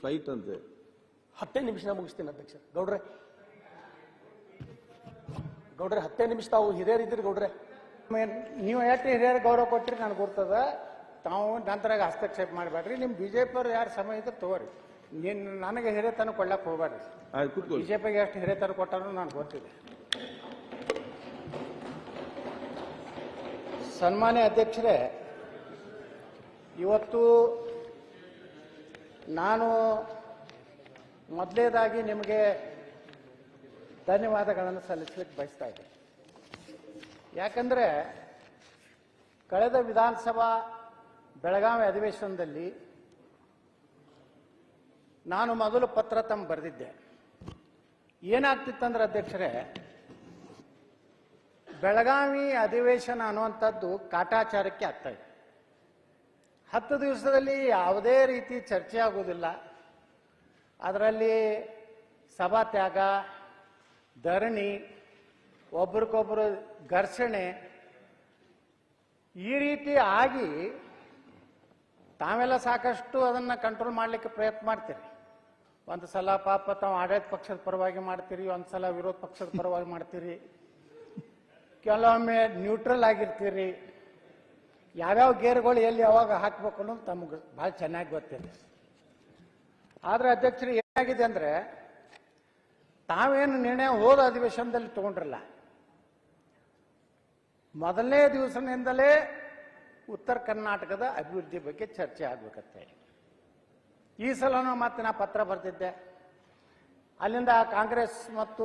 Flight ಅಂತೆ. ಹತ್ತೇ ನಿಮಿಷ ಮುಗಿಸ್ತೀನಿ ಅಧ್ಯಕ್ಷ. ಗೌಡ್ರೆ. ಗೌಡ್ರೆ ಹತ್ತೇ ನಿಮಿಷ ತಾವು ಹಿರಿಯರಿದ್ದೀರಿ ಗೌಡ್ರೆ. ನೀವು ಎಷ್ಟು ಹಿರಿಯರ ಗೌರವ ಕೊಟ್ಟಿರಿ ನನಗೆ ಗೊತ್ತದ ತಾವು ನಂತರ ಹಸ್ತಕ್ಷೇಪ ಮಾಡಬೇಡ್ರಿ. ನಿಮ್ಮ ಬಿ ಜೆ ಪಿಯವ್ರು ಯಾರು ಸಮಯ ಇದ್ರೆ ತಗೋರಿ. ನೀನು ನನಗೆ ಹಿರಿಯತನ ಕೊಡ್ಲಕ್ಕೆ ಹೋಗ್ಬೇಡ್ರಿ. ಬಿಜೆಪಿಗೆ ಬಿ ಕೂತ್ಕೊಳ್ಳಿ. ಜೆ ಪಿಗೆ ಎಷ್ಟು ಹಿರಿಯತನ ಕೊಟ್ಟಾರು ನಾನು ಗೊತ್ತಿದೆ ಸನ್ಮಾನ್ಯ ಅಧ್ಯಕ್ಷರೇ ಇವತ್ತು ನಾನು ಮೊದಲೇದಾಗಿ ನಿಮಗೆ ಧನ್ಯವಾದಗಳನ್ನು ಸಲ್ಲಿಸಲಿಕ್ಕೆ ಬಯಸ್ತಾ ಇದ್ದೀನಿ. ಯಾಕಂದ್ರೆ ಕಳೆದ ವಿಧಾನಸಭಾ ಬೆಳಗಾವಿ ಅಧಿವೇಶನದಲ್ಲಿ ನಾನು ಮೊದಲು ಪತ್ರ ತಮ್ಮ ಬರೆದಿದ್ದೆ. ಏನಾಗ್ತಿತ್ತಂದ್ರೆ ಅಧ್ಯಕ್ಷರೇ, ಬೆಳಗಾವಿ ಅಧಿವೇಶನ ಅನ್ನುವಂಥದ್ದು ಕಾಟಾಚಾರಕ್ಕೆ ಆಗ್ತಾ ಇದೆ. ಹತ್ತು ದಿವಸದಲ್ಲಿ ಯಾವುದೇ ರೀತಿ ಚರ್ಚೆ ಆಗುವುದಿಲ್ಲ. ಅದರಲ್ಲಿ ಸಭಾತ್ಯಾಗ ಧರಣಿ, ಒಬ್ರಿಗೊಬ್ರು ಘರ್ಷಣೆ ಈ ರೀತಿ ಆಗಿ ತಾವೆಲ್ಲ ಸಾಕಷ್ಟು ಅದನ್ನು ಕಂಟ್ರೋಲ್ ಮಾಡಲಿಕ್ಕೆ ಪ್ರಯತ್ನ ಮಾಡ್ತೀರಿ. ಒಂದು ಸಲ ಪಾಪ ತಾವು ಆಡಳಿತ ಪಕ್ಷದ ಪರವಾಗಿ ಮಾಡ್ತೀರಿ, ಒಂದು ಸಲ ವಿರೋಧ ಪಕ್ಷದ ಪರವಾಗಿ ಮಾಡ್ತೀರಿ. ಕೆಲವೊಮ್ಮೆ ನ್ಯೂಟ್ರಲ್ ಆಗಿರ್ತೀರಿ. ಯಾವ್ಯಾವ ಗೇರ್ಗಳು ಎಲ್ಲಿ ಯಾವಾಗ ಹಾಕ್ಬೇಕು ಅನ್ನೋದು ತಮಗೆ ಭಾಳ ಚೆನ್ನಾಗಿ ಗೊತ್ತಿದೆ. ಆದ್ರೆ ಅಧ್ಯಕ್ಷರು, ಏನಾಗಿದೆ ಅಂದ್ರೆ ತಾವೇನು ನಿರ್ಣಯ ಹೋದ ಅಧಿವೇಶನದಲ್ಲಿ ತಗೊಂಡ್ರಲ್ಲ. ಮೊದಲನೇ ದಿವಸದಿಂದಲೇ ಉತ್ತರ ಕರ್ನಾಟಕದ ಅಭಿವೃದ್ಧಿ ಬಗ್ಗೆ ಚರ್ಚೆ ಆಗ್ಬೇಕತ್ತೆ ಈ ಸಲನೂ ಮತ್ತೆ ನಾ ಪತ್ರ ಬರ್ತಿದ್ದೆ ಅಲ್ಲಿಂದ ಕಾಂಗ್ರೆಸ್ ಮತ್ತು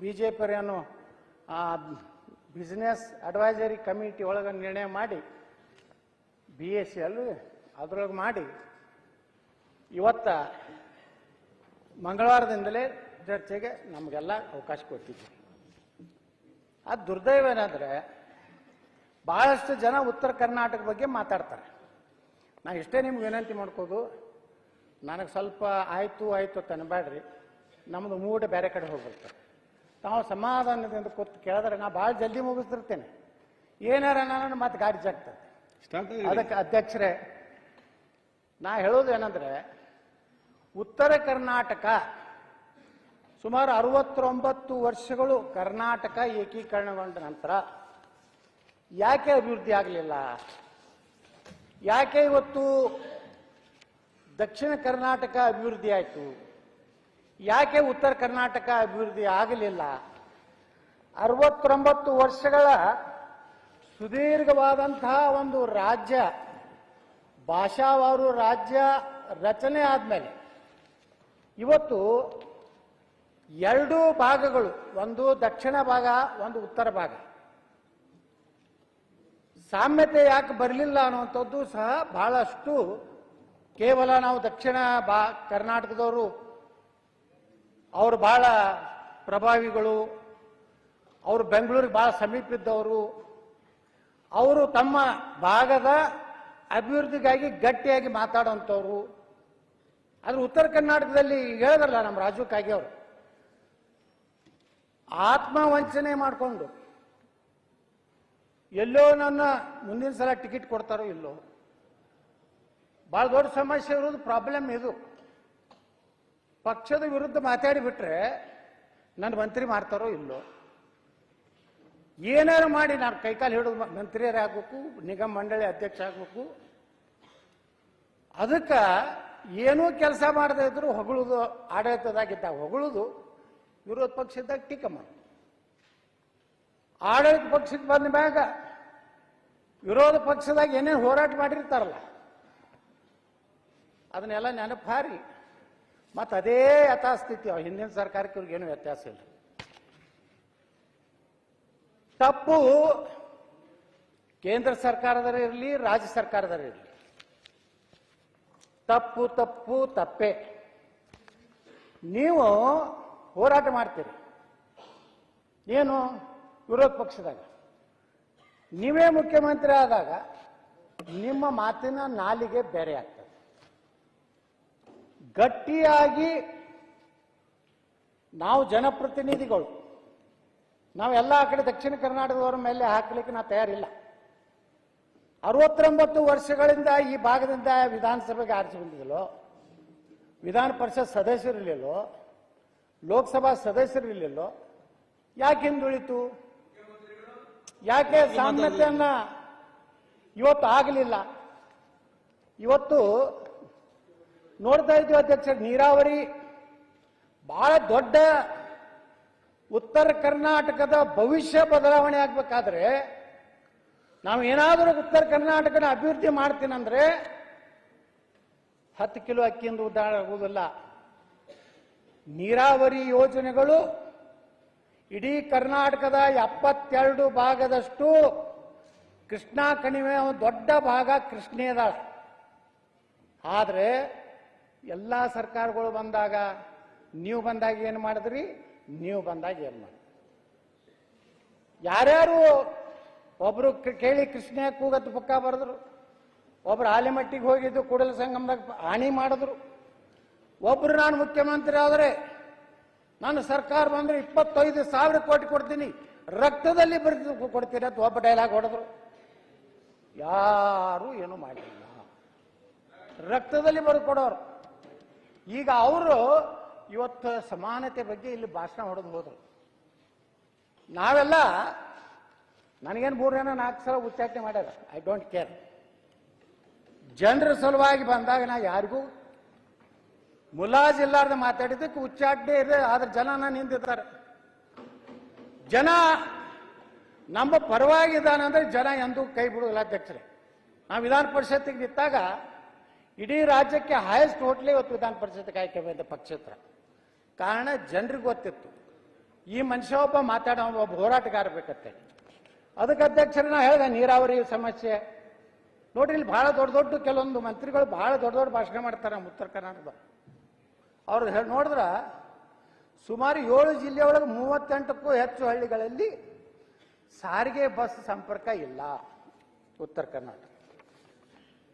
ಬಿ ಜೆ ಪಿರೇನು ಬಿಸ್ನೆಸ್ ಅಡ್ವೈಸರಿ ಕಮಿಟಿ ಒಳಗೆ ನಿರ್ಣಯ ಮಾಡಿ ಬಿ ಎಸ್ ಸಿ ಅಲ್ಲೂ ಅದ್ರೊಳಗೆ ಮಾಡಿ ಇವತ್ತ ಮಂಗಳವಾರದಿಂದಲೇ ಚರ್ಚೆಗೆ ನಮಗೆಲ್ಲ ಅವಕಾಶ ಕೊಟ್ಟಿದ್ದೆ ಆ ದುರ್ದೈವ ಏನಂದ್ರೆ ಬಹಳಷ್ಟು ಜನ ಉತ್ತರ ಕರ್ನಾಟಕ ಬಗ್ಗೆ ಮಾತಾಡ್ತಾರೆ. ನಾ ಇಷ್ಟೇ ನಿಮ್ಗೆ ವಿನಂತಿ ಮಾಡ್ಕೋದು, ನನಗೆ ಸ್ವಲ್ಪ ಆಯಿತು ಆಯಿತು ಅಂತ ಅನ್ಬೇಡ್ರಿ ನಮ್ಮದು ಮೂಡ್ ಬೇರೆ ಕಡೆ ಹೋಗ್ಬಿಡ್ತಾರೆ ತಾವು ಸಮಾಧಾನದಿಂದ ಕೂತು ಕೇಳಿದ್ರೆ ನಾ ಭಾಳ ಜಲ್ದಿ ಮುಗಿಸ್ತಿರ್ತೇನೆ. ಏನಾರ ನಾನು ಮತ್ತೆ ಗಾಡಿ ಜಾಗ್ತದೆ. ಅದಕ್ಕೆ ಅಧ್ಯಕ್ಷರೇ, ನಾ ಹೇಳೋದು ಏನಂದ್ರೆ, ಉತ್ತರ ಕರ್ನಾಟಕ ಸುಮಾರು ಅರವತ್ತೊಂಬತ್ತು ವರ್ಷಗಳು ಕರ್ನಾಟಕ ಏಕೀಕರಣಗೊಂಡ ನಂತರ ಯಾಕೆ ಅಭಿವೃದ್ಧಿ ಆಗಲಿಲ್ಲ? ಯಾಕೆ ಇವತ್ತು ದಕ್ಷಿಣ ಕರ್ನಾಟಕ ಅಭಿವೃದ್ಧಿ ಆಯಿತು? ಯಾಕೆ ಉತ್ತರ ಕರ್ನಾಟಕ ಅಭಿವೃದ್ಧಿ ಆಗಲಿಲ್ಲ? ಅರವತ್ತೊಂಬತ್ತು ವರ್ಷಗಳ ಸುದೀರ್ಘವಾದಂತಹ ಒಂದು ರಾಜ್ಯ, ಭಾಷಾವಾರು ರಾಜ್ಯ ರಚನೆ ಆದಮೇಲೆ ಇವತ್ತು ಎರಡು ಭಾಗಗಳು, ಒಂದು ದಕ್ಷಿಣ ಭಾಗ, ಒಂದು ಉತ್ತರ ಭಾಗ. ಸಾಮ್ಯತೆ ಯಾಕೆ ಬರಲಿಲ್ಲ ಅನ್ನುವಂಥದ್ದು ಸಹ ಬಹಳಷ್ಟು ಕೇವಲ ನಾವು ದಕ್ಷಿಣ ಬಾ ಕರ್ನಾಟಕದವರು, ಅವರು ಬಹಳ ಪ್ರಭಾವಿಗಳು, ಅವರು ಬೆಂಗಳೂರಿಗೆ ಬಹಳ ಸಮೀಪ ಇದ್ದವರು ಅವರು ತಮ್ಮ ಭಾಗದ ಅಭಿವೃದ್ಧಿಗಾಗಿ ಗಟ್ಟಿಯಾಗಿ ಮಾತಾಡುವಂಥವ್ರು. ಆದ್ರೆ ಉತ್ತರ ಕರ್ನಾಟಕದಲ್ಲಿ ಹೇಳಿದ್ರಲ್ಲ ನಮ್ಮ ರಾಜು ಕಾಗೆ ಅವರು. ಆತ್ಮವಂಚನೆ ಮಾಡಿಕೊಂಡು ಎಲ್ಲೋ ನನ್ನ ಮುಂದಿನ ಸಲ ಟಿಕೆಟ್ ಕೊಡ್ತಾರೋ ಇಲ್ಲೋ. ಬಹಳ ದೊಡ್ಡ ಸಮಸ್ಯೆ ಇರೋದು ಪ್ರಾಬ್ಲಮ್ ಇದು. ಪಕ್ಷದ ವಿರುದ್ಧ ಮಾತಾಡಿ ಬಿಟ್ರೆ ನನ್ನ ಮಂತ್ರಿ ಮಾಡ್ತಾರೋ ಇಲ್ಲೋ. ಏನಾರು ಮಾಡಿ ನಾನು ಕೈಕಾಲು ಹಿಡಿದು ಮಂತ್ರಿಯರಾಗಬೇಕು, ನಿಗಮ ಮಂಡಳಿ ಅಧ್ಯಕ್ಷ ಆಗಬೇಕು ಅದಕ್ಕೆ ಏನೂ ಕೆಲಸ ಮಾಡದೇ ಇದ್ರು ಹೊಗಳುದು ಆಡಳಿತದಾಗಿದ್ದಾಗ ಹೊಗಳುದು, ವಿರೋಧ ಪಕ್ಷದಾಗ ಟೀಕೆ ಮಾಡ ಆಡಳಿತ ಪಕ್ಷಕ್ಕೆ ಬಂದ ಮ್ಯಾಗ ವಿರೋಧ ಪಕ್ಷದಾಗ ಏನೇನು ಹೋರಾಟ ಮಾಡಿರ್ತಾರಲ್ಲ, ಅದನ್ನೆಲ್ಲ ನೆನಪು ಹಾರಿ ಮತ್ತು ಅದೇ ಯಥಾಸ್ಥಿತಿ ಹಿಂದಿನ ಸರ್ಕಾರಕ್ಕೆ ಇವ್ರಿಗೇನು ವ್ಯತ್ಯಾಸ ಇಲ್ಲ ತಪ್ಪು ಕೇಂದ್ರ ಸರ್ಕಾರದರ ಇರಲಿ, ರಾಜ್ಯ ಸರ್ಕಾರದರ ಇರಲಿ. ತಪ್ಪು ತಪ್ಪು, ತಪ್ಪೆ. ನೀವು ಹೋರಾಟ ಮಾಡ್ತೀರಿ. ಏನು? ವಿರೋಧ ಪಕ್ಷದಾಗ. ನೀವೇ ಮುಖ್ಯಮಂತ್ರಿ ಆದಾಗ ನಿಮ್ಮ ಮಾತಿನ ನಾಲಿಗೆ ಬೇರೆ ಆಗ್ತದೆ. ಗಟ್ಟಿಯಾಗಿ ನಾವು ಜನಪ್ರತಿನಿಧಿಗಳು ನಾವೆಲ್ಲ ಕಡೆ ದಕ್ಷಿಣ ಕರ್ನಾಟಕದವರ ಮೇಲೆ ಹಾಕಲಿಕ್ಕೆ ನಾವು ತಯಾರಿಲ್ಲ. ಅರವತ್ತೊಂಬತ್ತು ವರ್ಷಗಳಿಂದ ಈ ಭಾಗದಿಂದ ವಿಧಾನಸಭೆಗೆ ಆರಿಸಿ ಬಂದಿದ್ದಲು ವಿಧಾನ ಪರಿಷತ್ ಸದಸ್ಯರಿರ್ಲಿಲ್ಲೋ ಲೋಕಸಭಾ ಸದಸ್ಯರಿರ್ಲಿಲ್ಲೋ ಯಾಕೆ ಹಿಂದುಳಿತು? ಯಾಕೆ ಸಾಮ್ಯತೆಯನ್ನ ಇವತ್ತು ಆಗಲಿಲ್ಲ? ಇವತ್ತು ನೋಡ್ತಾ ಇದ್ದೀವಿ ಅಧ್ಯಕ್ಷ, ನೀರಾವರಿ ಬಹಳ ದೊಡ್ಡ ಉತ್ತರ ಕರ್ನಾಟಕದ ಭವಿಷ್ಯ ಬದಲಾವಣೆ ಆಗ್ಬೇಕಾದ್ರೆ ನಾವು ಏನಾದರೂ ಉತ್ತರ ಕರ್ನಾಟಕನ ಅಭಿವೃದ್ಧಿ ಮಾಡ್ತೀನಂದ್ರೆ ಹತ್ತು ಕಿಲೋ ಅಕ್ಕಿಯಿಂದ ಉದ್ದಾರ ಆಗುವುದಿಲ್ಲ. ನೀರಾವರಿ ಯೋಜನೆಗಳು ಇಡೀ ಕರ್ನಾಟಕದ ಎಪ್ಪತ್ತೆರಡು ಭಾಗದಷ್ಟು ಕೃಷ್ಣಾ ಕಣಿವೆ ದೊಡ್ಡ ಭಾಗ ಕೃಷ್ಣೇದ ಆದರೆ ಎಲ್ಲ ಸರ್ಕಾರಗಳು ಬಂದಾಗ, ನೀವು ಬಂದಾಗ ಏನು ಮಾಡಿದ್ರಿ? ನೀವು ಬಂದಾಗ ಏನು ಮಾಡಿ ಯಾರ್ಯಾರು ಒಬ್ರು ಕೇಳಿ ಕೃಷ್ಣ ಕೂಗತ್ ಪುಕ್ಕ ಬರೆದ್ರು, ಒಬ್ರು ಆಲಿಮಟ್ಟಿಗೆ ಹೋಗಿದ್ದು ಕೂಡಲ ಸಂಗಮದಾಗ ಹಾನಿ ಮಾಡಿದ್ರು. ಒಬ್ರು ನಾನು ಮುಖ್ಯಮಂತ್ರಿ ಆದರೆ ನಾನು ಸರ್ಕಾರ ಬಂದ್ರೆ ಇಪ್ಪತ್ತೈದು ಸಾವಿರ ಕೋಟಿ ಕೊಡ್ತೀನಿ, ರಕ್ತದಲ್ಲಿ ಬರೆದು ಕೊಡ್ತೀನಿ ಅಂತ ಒಬ್ಬ ಡೈಲಾಗ್ ಹೊಡೆದ್ರು. ಯಾರು ಏನು ಮಾಡಿಲ್ಲ. ರಕ್ತದಲ್ಲಿ ಬರೆದು ಕೊಡೋರು. ಈಗ ಅವರು ಇವತ್ತು ಸಮಾನತೆ ಬಗ್ಗೆ ಇಲ್ಲಿ ಭಾಷಣ ಹೊಡೆದು ಹೋದ್ರು. ನಾವೆಲ್ಲ ನನಗೇನು ಮೂರೇನೋ ನಾಲ್ಕು ಸಲ ಉಚ್ಚಾಟನೆ ಮಾಡ್ಯಾರ. ಐ ಡೋಂಟ್ ಕೇರ್ ಜನರ ಸಲುವಾಗಿ ಬಂದಾಗ ನಾ ಯಾರಿಗೂ ಮುಲಾಜಿಲ್ಲಾರ್ದ ಮಾತಾಡಿದ್ದಕ್ಕೆ ಉಚ್ಚಾಟನೆ ಇದೆ ಆದ್ರೆ ಜನ ನಾನು ನಿಂತಿದ್ದಾರೆ ಜನ ನಮ್ಮ ಪರವಾಗಿದ್ದಾನೆ ಅಂದ್ರೆ ಜನ ಎಂದೂ ಕೈ ಬಿಡುವುದಿಲ್ಲ ಅಧ್ಯಕ್ಷರೇ. ನಾವು ವಿಧಾನ ಪರಿಷತ್ತಿಗೆ ನಿಂತಾಗ ಇಡೀ ರಾಜ್ಯಕ್ಕೆ ಹೈಯೆಸ್ಟ್ ಹೋಟ್ಲೇ ಇವತ್ತು ವಿಧಾನ ಪರಿಷತ್ಗೆ ಆಯ್ಕೆ ಬಂದ ಪಕ್ಷೇತರ. ಕಾರಣ ಜನರಿಗೆ ಗೊತ್ತಿತ್ತು. ಈ ಮನುಷ್ಯ ಒಬ್ಬ ಮಾತಾಡೋ ಒಬ್ಬ ಹೋರಾಟಗಾರ ಬೇಕತ್ತೆ. ಅದಕ್ಕೆ ಅಧ್ಯಕ್ಷರನ್ನ ಹೇಳಿದೆ, ನೀರಾವರಿ ಸಮಸ್ಯೆ. ನೋಡ್ರಿ, ಇಲ್ಲಿ ಬಹಳ ದೊಡ್ಡ ದೊಡ್ಡ ಕೆಲವೊಂದು ಮಂತ್ರಿಗಳು ಬಹಳ ದೊಡ್ಡ ದೊಡ್ಡ ಭಾಷಣ ಮಾಡ್ತಾರೆ ನಮ್ಮ ಉತ್ತರ ಕರ್ನಾಟಕದ. ಅವ್ರು ಹೇಳಿ ನೋಡಿದ್ರ, ಸುಮಾರು ಏಳು ಜಿಲ್ಲೆಯೊಳಗೆ ಮೂವತ್ತೆಂಟಕ್ಕೂ ಹೆಚ್ಚು ಹಳ್ಳಿಗಳಲ್ಲಿ ಸಾರಿಗೆ ಬಸ್ ಸಂಪರ್ಕ ಇಲ್ಲ, ಉತ್ತರ ಕರ್ನಾಟಕ.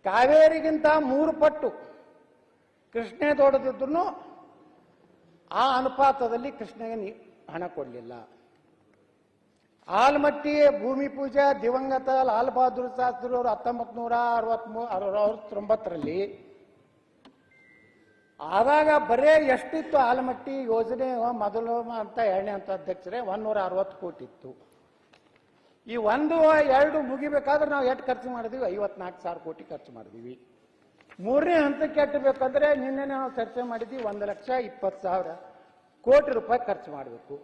ಕಾವೇರಿಗಿಂತ ಮೂರು ಪಟ್ಟು ಕೃಷ್ಣೆ ದೊಡ್ಡದಿದ್ರು ಆ ಅನುಪಾತದಲ್ಲಿ ಕೃಷ್ಣಗೆ ಹಣ ಕೊಡಲಿಲ್ಲ. ಆಲ್ಮಟ್ಟಿ ಭೂಮಿ ಪೂಜೆ, ದಿವಂಗತ, ಲಾಲ್ ಬಹದ್ದೂರ್ ಶಾಸ್ತ್ರಿ ಅವರು ಹತ್ತೊಂಬತ್ ನೂರ ಅರವತ್ಮೂ, ಅರವತ್ತೊಂಬತ್ತರಲ್ಲಿ ಆದಾಗ ಬರೇ ಎಷ್ಟಿತ್ತು ಆಲ್ಮಟ್ಟಿ ಯೋಜನೆ? ಮೊದಲು ಅಂತ ಎರಡನೇ ಅಂತ ಅಧ್ಯಕ್ಷರೇ, ಒಂದೂರ ಅರವತ್ತು ಕೋಟಿ ಇತ್ತು. ಈ ಒಂದು, ಎರಡು ಮುಗಿಬೇಕಾದ್ರೆ ನಾವು ಎಷ್ಟು ಖರ್ಚು ಮಾಡಿದ್ವಿ? ಐವತ್ನಾಲ್ಕು ಸಾವಿರ ಕೋಟಿ ಖರ್ಚು ಮಾಡಿದೀವಿ. ಮೂರನೇ ಹಂತಕ್ಕೆ ಎಟ್ಟಬೇಕಂದ್ರೆ ನಿನ್ನೆ ನಾವು ಚರ್ಚೆ ಮಾಡಿದ್ವಿ ಒಂದು ಲಕ್ಷ ಇಪ್ಪತ್ತು ಸಾವಿರ ಕೋಟಿ ರೂಪಾಯಿ ಖರ್ಚು ಮಾಡಬೇಕು.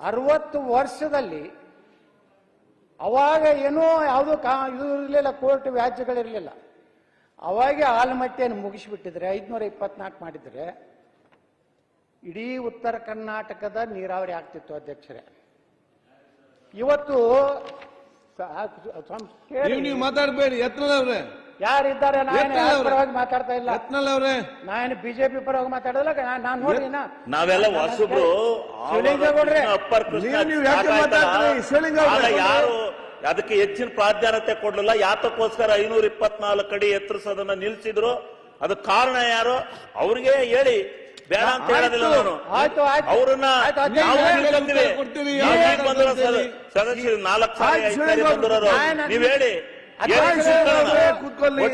ಅರವತ್ತು ವರ್ಷದಲ್ಲಿ ಅವಾಗ ಏನೋ ಯಾವುದೋ ಕಾ ಇದು ಇರಲಿಲ್ಲ, ಕೋರ್ಟ್ ವ್ಯಾಜ್ಯಗಳಿರಲಿಲ್ಲ. ಅವಾಗೆ ಆಲ್ಮಟ್ಟಿಯನ್ನು ಮುಗಿಸಿಬಿಟ್ಟಿದ್ರೆ, ಐದುನೂರ ಇಪ್ಪತ್ನಾಲ್ಕು ಮಾಡಿದರೆ ಇಡೀ ಉತ್ತರ ಕರ್ನಾಟಕದ ನೀರಾವರಿ ಆಗ್ತಿತ್ತು ಅಧ್ಯಕ್ಷರೇ. ಇವತ್ತು ಮಾತಾಡಬೇಡಿ ಅವ್ರೆ ಯಾರಿದ್ದಾರೆ. ಪರವಾಗಿ ಮಾತಾಡ್ತಾ ಇಲ್ಲ. ಯತ್ನಲ್ ಅವರೇ. ನಾನು ಬಿಜೆಪಿ ಪರವಾಗಿ ಮಾತಾಡೋದಿಲ್ಲ ನಾನು ನೋಡಿ ನಾ- ನಾವೆಲ್ಲ ಹೊಸಬ್ರು. ಅಪ್ಪರ್ ಯಾರು ಅದಕ್ಕೆ ಹೆಚ್ಚಿನ ಪ್ರಾಧಾನ್ಯತೆ ಕೊಡ್ಲಿಲ್ಲ. ಯಾತಕ್ಕೋಸ್ಕರ ಐನೂರ ಇಪ್ಪತ್ನಾಲ್ಕು ಅಡಿ ಎತ್ತರಿಸೋದನ್ನ ನಿಲ್ಸಿದ್ರು. ಅದಕ್ಕೆ ಕಾರಣ ಯಾರು? ಅವ್ರಿಗೆ ಹೇಳಿ. ಬೇಡ ಅಂತ ಹೇಳೋದಿಲ್ಲ ಆಯ್ತು. ನಾನು ಆಯ್ತು, ಆಯ್ತು. ಅವ್ರನ್ನ? ಸದಸ್ಯರು ನಾಲ್ಕು ಶಿವಲಿಂಗೇಗೌಡ್ರೆ. ಬಂದಿರೋರು? ನೀವ್ ಹೇಳಿ. ಕೂತ್ಕೊಳ್ಳಿ.